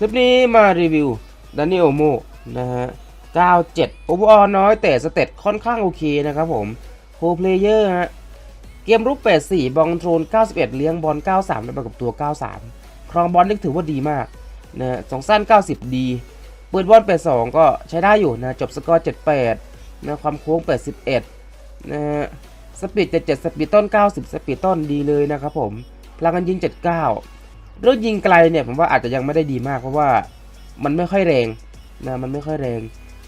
คลิปนี้มารีวิว Daniel Mo นะฮะ 97 overall น้อยแต่สเตตค่อนข้างโอเคนะครับผมโ r เพลเยอร์ฮะ เกมรุก84 บอลโทรน 91 เลี้ยงบอล 93แล้วมากับตัว 93 ครองบอลนี่ถือว่าดีมากนะฮะสองสั้น 90 ดี เปิดบอล 82 ก็ใช้ได้อยู่นะ จบสกอร์ 78 นะ ความโค้ง 81 นะฮะ สปีด 77 สปีดต้น 90 สปีดต้นดีเลยนะครับผม พลังกันยิง 79 รื่องยิงไกลเนี่ยผมว่าอาจจะยังไม่ได้ดีมาก เพราะว่ามันไม่ค่อยแรงนะมันไม่ค่อยแรง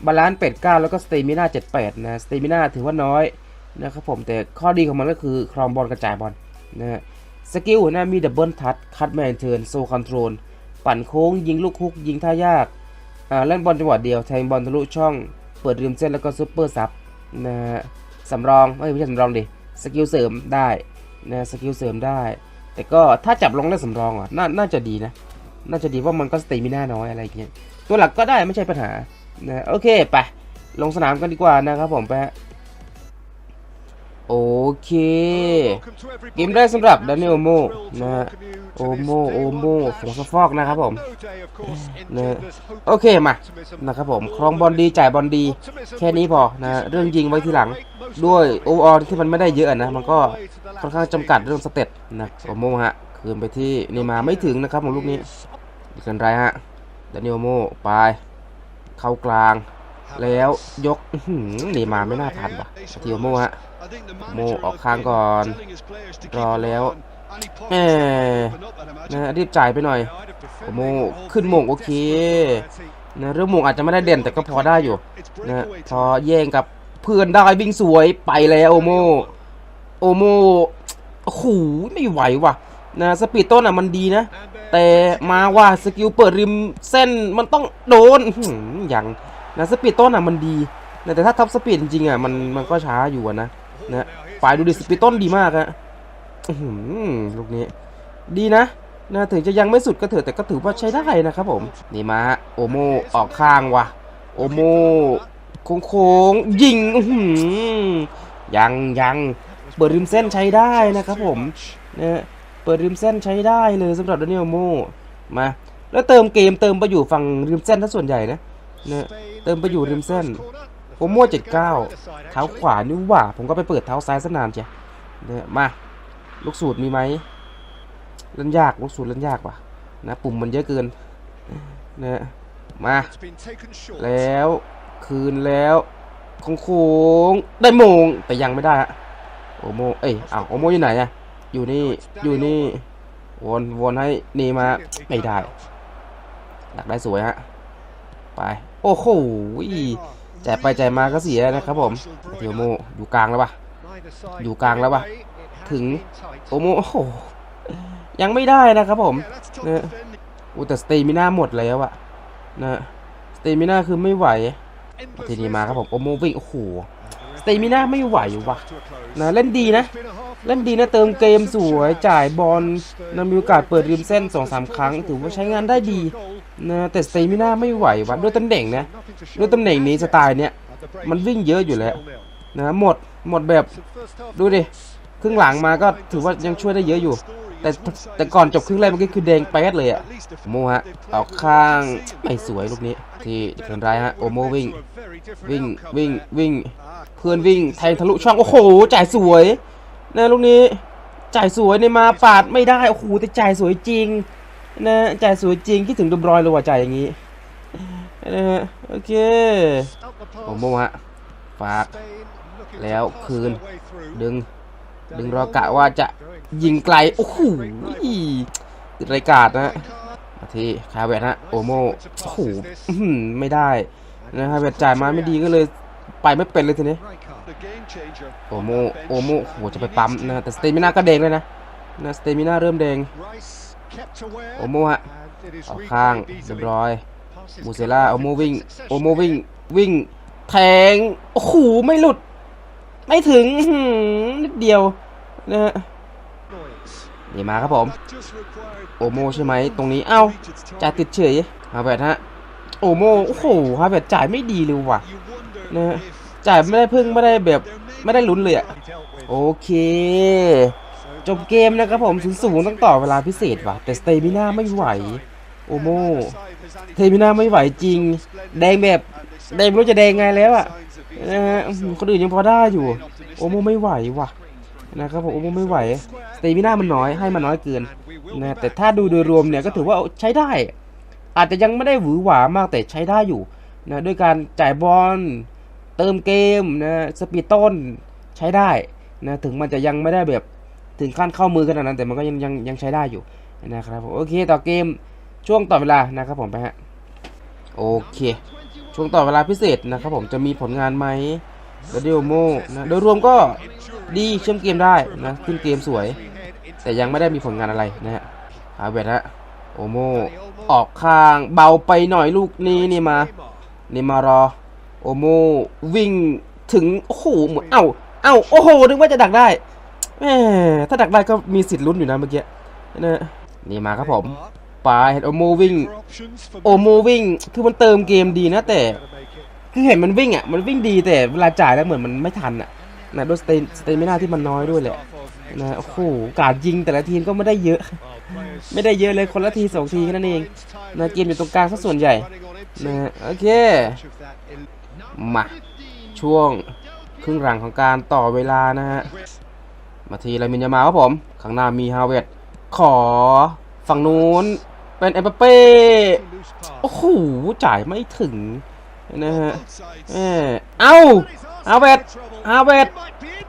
บาลานซ์89 แล้วก็สเตมิน่า78นะสเตมิน่าถือว่าน้อยนะครับผมแต่ข้อดีของมันก็คือครองบอลกระจายบอลนะฮะสกิลนะมีดับเบิลทัชคัตแมนเทิร์นโซคอนโทรลปั่นโค้ง ยิงลูกคุก ยิงท่ายากอ่าเล่นบอลจังหวะเดียวแทงบอลทะลุช่อง เปิดริมเส้นแล้วก็ซุปเปอร์ซับนะฮะสำรองเอ้ยไม่ใช่สำรองดิสกิลเสริมได้นะสกิลเสริมได้ แต่ก็ถ้าจับลงเล่นสำรองอะนน่าจะดีนะ น่าจะดีเพราะมันก็สเตมิน่าน้อยอะไรอย่างเงี้ย ตัวหลักก็ได้ไม่ใช่ปัญหานะโอเคไปลงสนามกันดีกว่านะครับผมไปฮะ โอเค เกมแรกสำหรับดานิเอลโมนะฮะโอโอโมโมโอโอโมโมผงซักฟอกนะครับผมนะโอเคมานะครับผมครองบอลดีจ่ายบอลดี แค่นี้พอนะเรื่องยิงไว้ทีหลังด้วยโอออที่มันไม่ได้เยอะนะ มันก็ค่อนข้างจำกัดเรื่องสเต็ปนะโอโมฮะคืนไปที่เนย์มาร์ไม่ถึงนะครับผมลูกนี้ดีกันไรฮะดานิโอโมไป เข้ากลาง แล้วยกอื้อหือเนย์มาร์ไม่น่าทันว่ะทีโอโมฮะ โมออกข้างก่อน รอแล้วแหแหมนะรีบจ่ายไปหน่อยโอโมขึ้นหม่งโอเคนะเรื่องหมงอาจจะไม่ได้เด่นแต่ก็พอได้อยู่นะพอแย่งกับเพื่อนได้วิ่งสวยไปแล้วโอโมโอโมโอ้โหไม่ไหวว่ะนะสปีดต้นอะมันดีนะ แต่มาว่าสกิลเปิดริมเส้นมันต้องโดนอย่างนะสปีดต้นอะมันดีนะแต่ถ้าทับสปีดจริงๆอะมันมันก็ช้าอยู่นะ นะฝ่ายดูดิสปีต้นดีมากอะลูกนี้ ดีนะนะถึงจะยังไม่สุดก็เถอะแต่ก็ถือว่าใช้ได้นะครับผม นี่มาโอโมออกข้างว่ะ โอโมโค้งโค้งยิงยังยังเปิดริมเส้นใช้ได้นะครับผมนะเปิดริมเส้นใช้ได้เลยสำหรับดานิเอลโมมา แล้วเติมเกมเติมไปอยู่ฝั่งริมเส้นถ้าส่วนใหญ่นะเนี่ยเติมไปอยู่ริมเส้น โอโมโมเจ็ดเก้าเท้าขวานี่หว่า ผมก็ไปเปิดเท้าซ้ายสนานเจ้ะเนี่ยมา ลูกสูตรมีไหมเล่นยาก ลูกสูตรเล่นยากว่ะ นะ ปุ่มมันเยอะเกินนะมา แล้วคืนแล้วคงคงได้โมงแต่ยังไม่ได้ฮะโอโมเอ้ยอ้าวโอโมอยู่ไหนอะอยู่นี่อยู่นี่วนวนให้นี่มาไม่ได้อยากได้สวยฮะไป โอ้โห แจกไปแจกมาก็เสียนะครับผมเดี๋ยวโมอยู่กลางแล้วปะอยู่กลางแล้ววะถึงโอโมโอ้โหยังไม่ได้นะครับผมเนี่ยอุยแต่สเตมิน่าหมดแล้วอะนะสเตมิน่าคือไม่ไหวทีนี้มาครับผมโอโมวิ่งโอ้โหสเตมิน่าไม่ไหวว่ะนะเล่นดีนะ เล่นดีนะเติมเกมสวยจ่ายบอลนะมีโอกาสเปิดริมเส้น2อสาครั้ง ถือว่าใช้งานได้ดี นะแต่สเตมิน่าไม่ไหวว่ะด้วยตำแหน่งนะด้วยตำแหน่งนี้สไตล์เนี้ยมันวิ่งเยอะอยู่แล้วนะหมดหมดแบบดูดิครึ่งหลังมาก็ถือว่ายังช่วยได้เยอะอยู่ แต่แต่ก่อนจบครึ่งแรกมันก็คือแดงแป๊ดเลยอะโมฮะออกข้างไม่สวยลูกนี้ ที่เดินร้ายฮะโอโมวิ่งวิ่งวิ่งวิ่งเพื่อนวิ่งแทงทะลุช่องโอ้โหจ่ายสวยนะลูกนี้จ่ายสวยในมาปาดไม่ได้โอ้โหแต่จ่ายสวยจริง นะจ่ายสวยจริงคิดถึงเดบรอยเลยว่ะจ่ายอย่างนี้นะฮะโอเคโอโมฮะฝาก แล้วคืน ดึง ดึงรอกะว่าจะยิงไกล โอ้โหติดรายการนะมาที่คาเวตฮะโอโมโอ้โหไม่ได้นะคาเวตจ่ายมาไม่ดีก็เลยไปไม่เป็นเลยทีนี้โอโมโอโมโหจะไปปั๊มนะแต่สเตมิน่าก็แดงเลยนะนะสเตมิน่าเริ่มแดง โอโอโมโมฮะฮะออออกกข้าข้างงเรีเรียยบบร้ร้ออยยมูเซล่าโอโมวิ่งโอโมวิ่งวิ่งแทงโอ้โหไม่หลุด ไม่ถึงอื้อหือนิดเดียวนะฮะนี่มาครับผม โอโมใช่ไหมตรงนี้เอ้าจ่ายติดเฉยฮาเวร์ดฮะโอโมโอ้โหฮาเวร์ดจ่ายไม่ดีเลยว่ะนะฮะจ่ายไม่ได้พึ่งไม่ได้แบบ ไม่ได้ลุ้นเลยอะโอเค จบเกมนะครับผมศูนย์ศูนย์ต้องต่อเวลาพิเศษว่ะ แต่สเตมิน่าไม่ไหว โอโมเทมิน่าไม่ไหวจริง แดงแบบแดงไม่รู้จะแดงไงแล้วอะนะฮะคนอื่นยังพอได้อยู่ โอโมไม่ไหวว่ะนะครับผมโอโมไม่ไหวสเตมิน่ามันน้อยให้มันน้อยเกินนะแต่ถ้าดูโดยรวมเนี่ยก็ถือว่าใช้ได้ อาจจะยังไม่ได้หวือหวามากแต่ใช้ได้อยู่นะด้วยการจ่ายบอลเติมเกมนะสปีดต้นใช้ได้นะถึงมันจะยังไม่ได้แบบ ถึงขั้นเข้ามือขนาดนั้นแต่มันก็ยังยังยังใช้ได้อยู่นะครับผมโอเคต่อเกมช่วงต่อเวลานะครับผมไปฮะโอเค ช่วงต่อเวลาพิเศษนะครับผมจะมีผลงานไหมเดโอโมนะโดยรวมก็ดีเชื่อมเกมได้นะขึ้นเกมสวย แต่ยังไม่ได้มีผลงานอะไรนะฮะฮาเวร์ดฮะโอโมออกข้างเบาไปหน่อยลูกนี้นี่มานี่มารอโอโมวิ่งถึงโอ้โหเหมือนเอ้าเอ้าโอ้โหนึกว่าจะดักได้ แหมถ้าดักได้ก็มีสิทธิ์ลุ้นอยู่นะเมื่อกี้นะนี่มาครับผมปาเห็นโอโมวิ่งโอโมวิ่งคือมันเติมเกมดีนะแต่ คือเห็นมันวิ่งอะมันวิ่งดีแต่เวลาจ่ายแล้วเหมือนมันไม่ทันอะนะด้วยสเตนสเตมินาที่มันน้อยด้วยแหละนะโอ้โหการยิงแต่ละทีมก็ไม่ได้เยอะ ไม่ได้เยอะเลยคนละทีสองทีแค่นั้นเองนะเกมอยู่ตรงกลางซะส่วนใหญ่นะโอเคมาช่วงครึ่งหลังของการต่อเวลานะฮะ มาทีลามินยามาครับผม ข้างหน้ามีฮาเวดขอฝั่งนู้นเป็นเอ็มบัปเป้ โอ้โห จ่ายไม่ถึงนะฮะเออเอ้าฮาเวดฮาเวด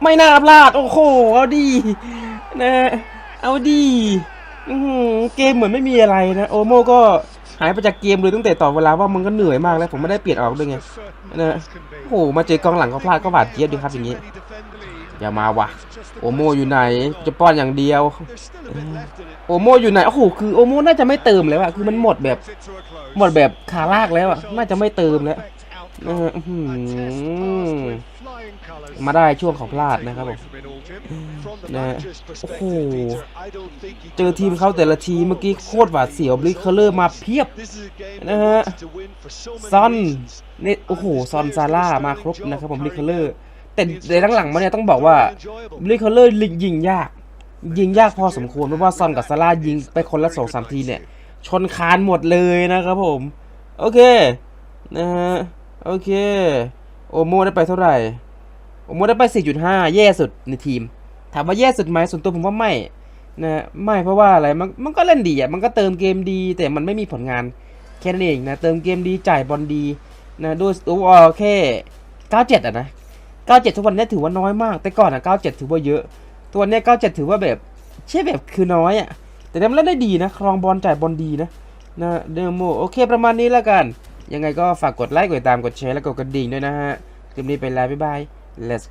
ไม่น่าพลาด โอ้โห เอาดีนะเอาดีเกมเหมือนไม่มีอะไรนะ โอโมก็หายไปจากเกมเลยตั้งแต่ต่อเวลาว่ามันก็เหนื่อยมากแล้ว ผมไม่ได้เปลี่ยนออกด้วยไงนะโอ้โห มาเจอกองหลังเขาพลาดก็บาดเจ็บดีครับอย่างนี้ อย่ามาวะโอโมอยู่ไหน จะป้อนอย่างเดียว โอโมอยู่ไหน โอ้โห คือโอโมน่าจะไม่เติมแล้วอะคือมันหมดแบบ หมดแบบขาลากแล้วอะน่าจะไม่เติมแล้วมาได้ช่วงของพลาดนะครับผมนะฮะโอ้โห เจอทีมเขาแต่ละทีเมื่อกี้โคตรหวาดเสียวบลิคเคอร์เลอร์มาเพียบนะฮะซอนนี่โอ้โห ซอนซาร่ามาครบนะครับผมบลิคเคอร์เลอร์ แต่ในหลังๆมาเนี่ยต้องบอกว่าบลิคเคอเลอร์ยิงยาก ยิงยากพอสมควรเพราะว่าซอนกับซาร่ายิงไปคนละสองสามทีเนี่ย ชนคานหมดเลยนะครับผม โอเคนะฮะโอเค โอโมได้ไปเท่าไหร่ โอโมได้ไป 4.5 แย่สุดในทีม ถามว่าแย่สุดไหมส่วนตัวผมว่าไม่นะไม่เพราะว่าอะไรมันมันก็เล่นดีอะมันก็เติมเกมดี แต่มันไม่มีผลงานแค่นั้นเองนะเติมเกมดีจ่ายบอลดีนะด้วยโอ้แค่ 97 อะนะ 97 ทุกวันนี้ถือว่าน้อยมาก แต่ก่อนอะ 97 ถือว่าเยอะ ตัวเนี้ย97 ถือว่าแบบเช่แบบคือน้อยอะ แต่มันเล่นได้ดีนะ ครองบอลจ่ายบอลดีนะนะเดโมโอเคประมาณนี้แล้วกัน ยังไงก็ฝากกดไลค์ กดติดตาม กดแชร์ และกดกระดิ่งด้วยนะฮะ คลิปนี้ไปแล้วบ๊ายบาย let's